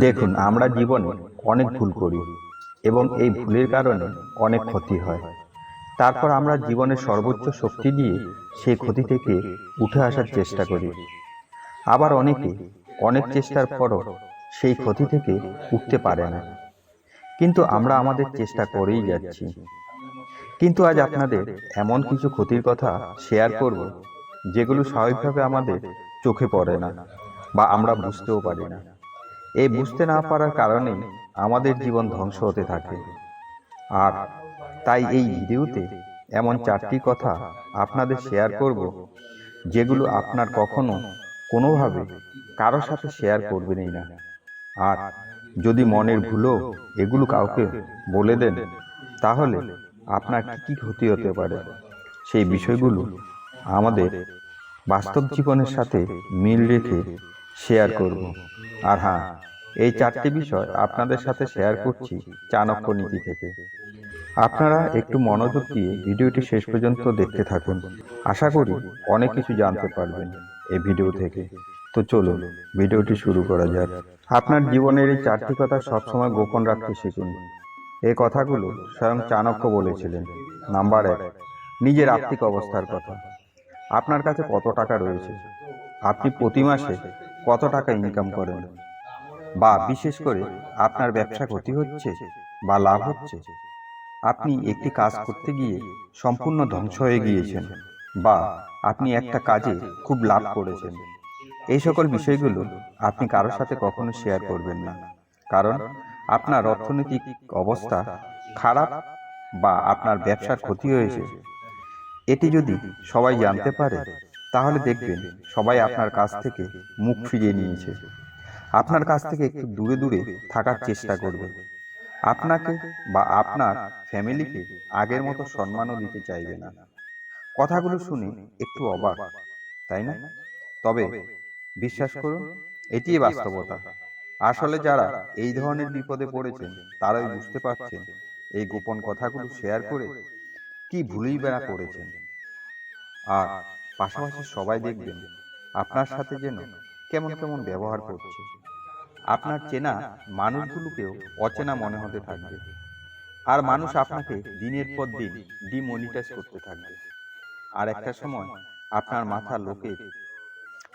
দেখুন, আমরা জীবনে অনেক ভুল করি এবং এই ভুলের কারণে অনেক ক্ষতি হয়। তারপর আমরা জীবনের সর্বোচ্চ শক্তি দিয়ে সেই ক্ষতি থেকে উঠে আসার চেষ্টা করি। আবার অনেকে অনেক চেষ্টার পরও সেই ক্ষতি থেকে উঠতে পারে না। কিন্তু আমরা আমাদের চেষ্টা করেই যাচ্ছি। কিন্তু আজ আপনাদের এমন কিছু ক্ষতির কথা শেয়ার করব, যেগুলো স্বাভাবিকভাবে আমাদের চোখে পড়ে না বা আমরা বুঝতেও পারি না। এই বুঝতে না পারার কারণে আমাদের জীবন ধ্বংস হতে থাকে। আর তাই এই ভিডিওতে এমন চারটি কথা আপনাদের শেয়ার করব, যেগুলো আপনার কখনো কোনোভাবে কারও সাথে শেয়ার করবেনই না। আর যদি মনের ভুলও এগুলো কাউকে বলে দেন, তাহলে আপনার কি কী ক্ষতি হতে পারে? সেই বিষয়গুলো আমাদের বাস্তব জীবনের সাথে মিল রেখে শেয়ার করব। আর হ্যাঁ এই চারটি বিষয় আপনাদের সাথে শেয়ার করছি চাণক্য নীতি থেকে। আপনারা একটু মনোযোগ দিয়ে ভিডিওটি শেষ পর্যন্ত দেখতে থাকুন। আশা করি অনেক কিছু জানতে পারবেন এই ভিডিও থেকে। তো চলুন ভিডিওটি শুরু করা যাক। আপনার জীবনের এই চারটি কথা সবসময় গোপন রাখতে শিখুন। এই কথাগুলো স্বয়ং চাণক্য বলেছিলেন। নাম্বার এক নিজের আর্থিক অবস্থার কথা। আপনার কাছে কত টাকা রয়েছে? আপনি প্রতি মাসে কত টাকা ইনকাম করেন বা বিশেষ করে আপনার ব্যবসা ক্ষতি হচ্ছে বা লাভ হচ্ছে, আপনি একটি কাজ করতে গিয়ে সম্পূর্ণ ধ্বংস হয়ে গিয়েছেন বা আপনি একটা কাজে খুব লাভ করেছেন। এই সকল বিষয়গুলো আপনি কারোর সাথে কখনো শেয়ার করবেন না। কারণ আপনার অর্থনৈতিক অবস্থা খারাপ বা আপনার ব্যবসার ক্ষতি হয়েছে। এটি যদি সবাই জানতে পারে, তাহলে দেখবেন সবাই আপনার কাছ থেকে মুখ ফিরিয়ে নিয়েছে। আপনার কাছ থেকে একটু দূরে দূরে থাকার চেষ্টা করবে। আপনাকে বা আপনার ফ্যামিলিকে আগের মতো সম্মানও দিতে চাইবে না। কথাগুলো শুনে একটু অবাক, তাই না? তবে বিশ্বাস করুন, এটিই বাস্তবতা। আসলে যারা এই ধরনের বিপদে পড়েছেন, তারাই বুঝতে পারছেন এই গোপন কথাগুলো শেয়ার করে কি ভুলেই বেড়া করেছেন। আর পাশাপাশি সবাই দেখবেন, আপনার সাথে যেন কেমন কেমন ব্যবহার করছে। আপনার চেনা মানুষগুলোকেও অচেনা মনে হতে থাকবে। আর মানুষ আপনাকে দিনের পর দিন ডিমনিটাইজ করতে থাকবে। আর একটা সময় আপনার মাথা লোকের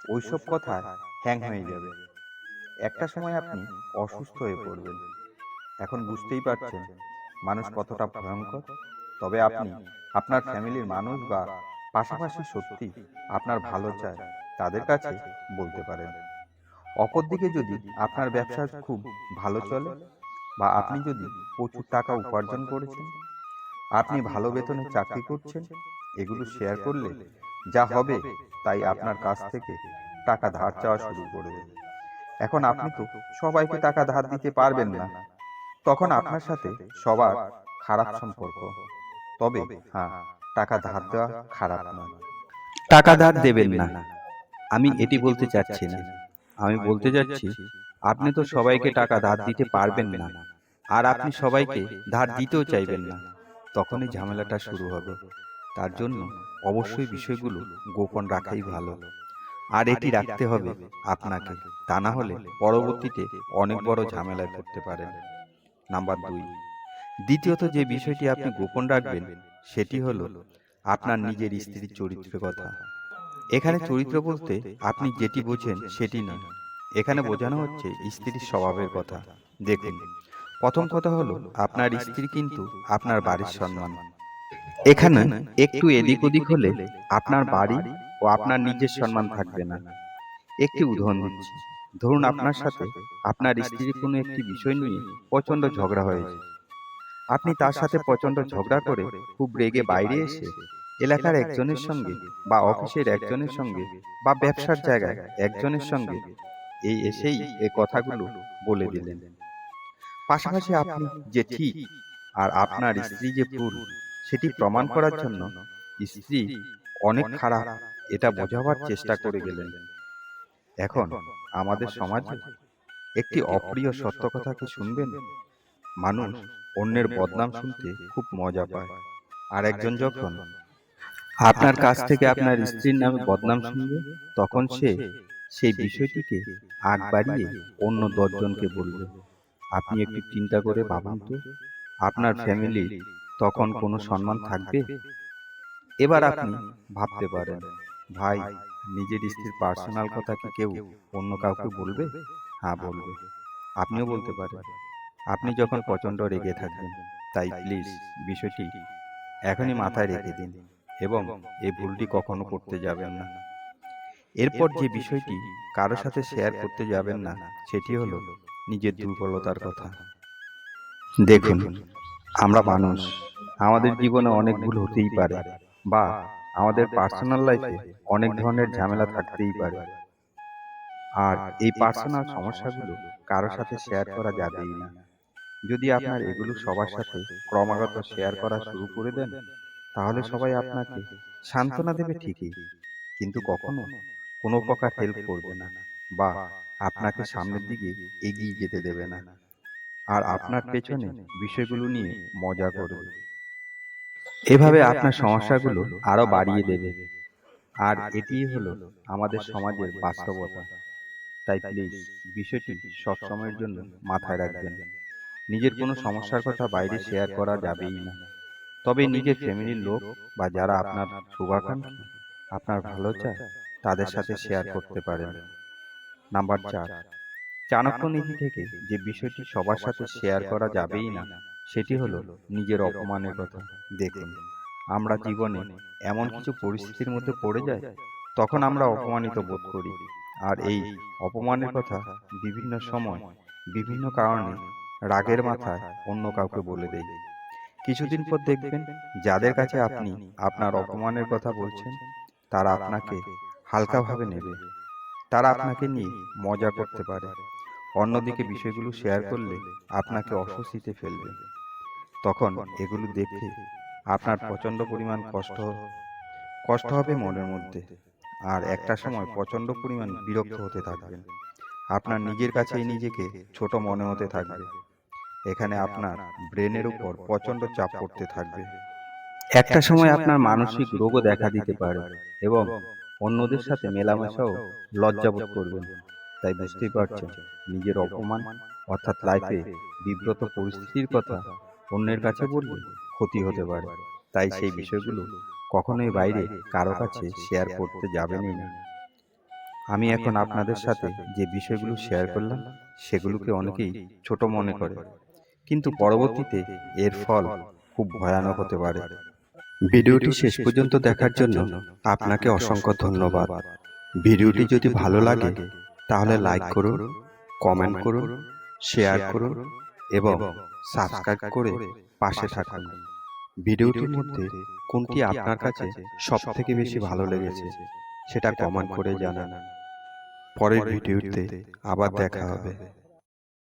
ওইসব কথা হ্যাং হয়ে যাবে। একটা সময় আপনি অসুস্থ হয়ে পড়বেন। এখন বুঝতেই পারছেন মানুষ কতটা ভয়ঙ্কর। তবে আপনি আপনার ফ্যামিলির মানুষ বা পাশাপাশি সত্যি আপনার ভালো চায় তাদের কাছে বলতে পারেন। অপরদিকে যদি আপনার ব্যবসা খুব ভালো চলে বা আপনি যদি প্রচুর টাকা উপার্জন করেছেন আপনি ভালো বেতনে চাকরি করছেন এগুলো শেয়ার করলে যা হবে তাই আপনার কাছ থেকে টাকা ধার চাওয়া শুরু করবে এখন আপনি তো সবাইকে টাকা ধার দিতে পারবেন না। তখন আপনার সাথে সবার খারাপ সম্পর্ক। তবে হ্যাঁ টাকা ধার দেওয়া খারাপ নয়। টাকা ধার দেবেন না। আমি এটি বলতে চাচ্ছি না আমি বলতে যাচ্ছি আপনি তো সবাইকে টাকা ধার দিতে পারবেন না। আর আপনি সবাইকে ধার দিতেও চাইবেন না। তখনই ঝামেলাটা শুরু হবে। তার জন্য অবশ্যই বিষয়গুলো গোপন রাখাই ভালো। আর এটি রাখতে হবে আপনাকে। তা না হলে পরবর্তীতে অনেক বড় ঝামেলায় পড়তে পারেন। নাম্বার দুই। দ্বিতীয়ত যে বিষয়টি আপনি গোপন রাখবেন সেটি হলো আপনার নিজের স্ত্রীর চরিত্রের কথা। এখানে চরিত্র বলতে আপনি যেটি বোঝেন সেটি নয়। এখানে বোঝানো হচ্ছে স্ত্রীর স্বভাবের কথা। দেখুন প্রথম কথা হলো আপনার স্ত্রী কিন্তু আপনার বাড়ির সম্মান। এখানে একটু এদিক ওদিক হলে আপনার বাড়ি ও আপনার নিজের সম্মান থাকবে না। একটি উদাহরণ দিচ্ছি। ধরুন আপনার সাথে আপনার স্ত্রীর কোনো একটি বিষয় নিয়ে প্রচণ্ড ঝগড়া হয়েছে। আপনি তার সাথে প্রচণ্ড ঝগড়া করে খুব রেগে বাইরে এসে এলাকার একজনের সঙ্গে বা অফিসের একজনের সঙ্গে বা ব্যবসার জায়গায় একজনের সঙ্গে এই এসেই এই কথাগুলো বলে দিলেন। পাশাপাশি আপনি যে ঠিক আর আপনার স্ত্রী যে ভুল সেটি প্রমাণ করার জন্য স্ত্রী অনেক খারাপ এটা বোঝাবার চেষ্টা করে গেলেন। এখন আমাদের সমাজে একটি অপ্রিয় সত্য কথা কি শুনবেন? মানুষ অন্যের বদনাম শুনতে খুব মজা পায়। আর একজন যখন আপনার কাছ থেকে আপনার স্ত্রীর নামে বদনাম শুনবে তখন সে সেই বিষয়টিকে আগ বাড়িয়ে অন্য দশজনকে বলবে। আপনি একটু চিন্তা করে ভাবুন তো আপনার ফ্যামিলির তখন কোনো সম্মান থাকবে? এবার আপনি ভাবতে পারেন ভাই নিজের স্ত্রীর পার্সোনাল কথা কি কেউ অন্য কাউকে বলবে? হ্যাঁ বলবে। আপনিও বলতে পারেন আপনি যখন প্রচণ্ড রেগে থাকবেন তাই প্লিজ বিষয়টি এখনই মাথায় রেখে দিন। এবং এই ভুলটি কখনো করতে যাবেন না। এরপর যে বিষয়টি কারও সাথে শেয়ার করতে যাবেন না সেটি হলো নিজের দুর্বলতার কথা। দেখুন আমরা মানুষ আমাদের জীবনে অনেক ভুল হতেই পারে বা আমাদের পার্সোনাল লাইফে অনেক ধরনের ঝামেলা থাকতেই পারে। আর এই পার্সোনাল সমস্যাগুলো কারও সাথে শেয়ার করা যাবেই না। যদি আপনার এগুলো সবার সাথে ক্রমাগত শেয়ার করা শুরু করে দেন তাহলে সবাই আপনাকে সান্ত্বনা দেবে ঠিকই। কিন্তু কখনো কোনো প্রকার হেল্প করবে না বা আপনাকে সামনের দিকে এগিয়ে যেতে দেবে না। আর আপনার পেছনে বিষয়গুলো নিয়ে মজা করবে। এভাবে আপনার সমস্যাগুলো আরও বাড়িয়ে দেবে। আর এটিই হলো আমাদের সমাজের বাস্তবতা। তাই প্লিজ বিষয়টি সবসময়ের জন্য মাথায় রাখবেন। নিজের কোনো সমস্যার কথা বাইরে শেয়ার করা যাবেই না। তবে নিজের ফ্যামিলির লোক বা যারা আপনার শুভাকাঙ্ক্ষী আপনার ভালো চায় তাদের সাথে শেয়ার করতে পারেন। নাম্বার চার চাণক্য নীতি থেকে যে বিষয়টি সবার সাথে শেয়ার করা যাবেই না সেটি হলো নিজের অপমানের কথা। দেখুন আমরা জীবনে এমন কিছু পরিস্থিতির মধ্যে পড়ে যাই তখন আমরা অপমানিত বোধ করি। আর এই অপমানের কথা বিভিন্ন সময় বিভিন্ন কারণে রাগের মাথায় অন্য কাউকে বলে দেই কিছুদিন পর দেখবেন যাদের কাছে আপনি আপনার অপমানের কথা বলছেন, তারা আপনাকে হালকাভাবে নেবে। তারা আপনাকে নিয়ে মজা করতে পারে। অন্যদিকে বিষয়গুলো শেয়ার করলে আপনাকে অস্বস্তিতে ফেলবে। তখন এগুলো দেখে আপনার প্রচণ্ড পরিমাণ কষ্ট কষ্ট হবে মনের মধ্যে। আর একটা সময় প্রচণ্ড পরিমাণ বিরক্ত হতে থাকবেন। আপনার নিজের কাছেই নিজেকে ছোট মনে হতে থাকবে। এখানে আপনার ব্রেনের উপর প্রচণ্ড চাপ পড়তে থাকবে। একটা সময় আপনার মানসিক রোগও দেখা দিতে পারে এবং অন্যদের সাথে মেলামেশাও লজ্জাবোধ করবেন। তাই বুঝতেই পারছেন নিজের অপমান অর্থাৎ লাইফে বিব্রত পরিস্থিতির কথা অন্যের কাছে বললে ক্ষতি হতে পারে। তাই সেই বিষয়গুলো কখনোই বাইরে কারও কাছে শেয়ার করতে যাবেনই না। আমি এখন আপনাদের সাথে যে বিষয়গুলো শেয়ার করলাম সেগুলোকে অনেকেই ছোট মনে করে কিন্তু পরবর্তীতে এর ফল খুব ভয়ানক হতে পারে। ভিডিওটি শেষ পর্যন্ত দেখার জন্য আপনাকে অসংখ্য ধন্যবাদ। ভিডিওটি যদি ভালো লাগে তাহলে লাইক করুন কমেন্ট করুন শেয়ার করুন এবং সাবস্ক্রাইব করে পাশে থাকুন। ভিডিওটির মধ্যে কোনটি আপনার কাছে সব থেকে বেশি ভালো লেগেছে সেটা কমেন্ট করে জানান। পরের ভিডিওতে আবার দেখা হবে।